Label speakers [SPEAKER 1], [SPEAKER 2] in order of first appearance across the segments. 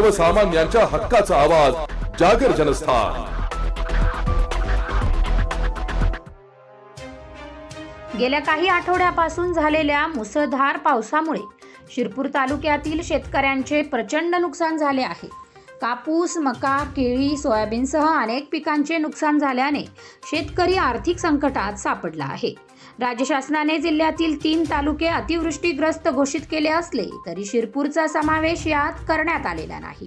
[SPEAKER 1] सर्वसामान्यांच्या हक्काचा आवाज जागर जनस्थान.
[SPEAKER 2] गेल्या काही आठवड्यापासून झालेल्या मुसळधार पावसामुळे शिरपूर तालुक्यातील शेतकऱ्यांचे प्रचंड नुकसान झाले आहे. कापूस मका केळी सोयाबीनसह अनेक पिकांचे नुकसान झाल्याने शेतकरी आर्थिक संकटात सापडला आहे. राज्य शासनाने जिल्ह्यातील तीन तालुके अतिवृष्टीग्रस्त घोषित केले असले तरी शिरपूरचा समावेश यात करण्यात आलेला नाही.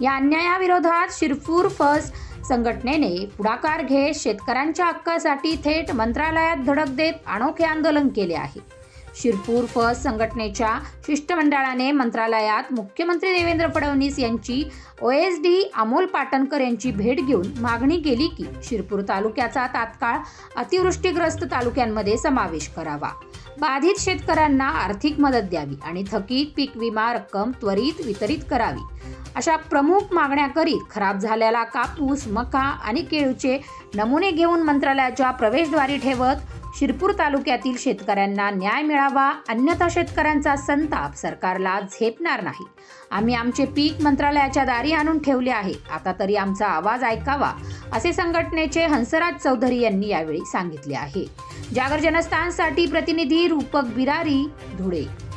[SPEAKER 2] या अन्यायाविरोधात शिरपूर फस संघटनेने पुढाकार घेत शेतकऱ्यांच्या हक्कासाठी थेट मंत्रालयात धडक देत अनोखे आंदोलन केले आहे. शिरपूर फस संघटनेच्या शिष्टमंडळाने मंत्रालयात मुख्यमंत्री देवेंद्र फडणवीस यांची O S D Amol Patankar यांची भेट घेऊन मागणी केली की शिरपूर तालुक्याचा तात्काळ अतिवृष्टीग्रस्त तालुक्यांमध्ये समावेश करावा. बाधित शेतकऱ्यांना आर्थिक मदत द्यावी आणि थकीत पीक विमा रक्कम त्वरित वितरित करावी. अशा प्रमुख मागण्या करीत खराब झालेला कापूस मका आणि केळूचे नमुने घेऊन मंत्रालयाच्या प्रवेशद्वारी ठेवत शिरपूर तालुक्यातील शेतकऱ्यांना न्याय मिळावा अन्यथा शेतकऱ्यांचा संताप सरकारला झेपणार नाही. आम्ही आमचे पीक मंत्रालयाच्या दारी आणून ठेवले आहे. आता तरी आमचा आवाज ऐकावा असे संघटनेचे हंसराज चौधरी यांनी यावेळी सांगितले आहे. जागर जनस्थानसाठी प्रतिनिधी रूपक बिरारी धुळे.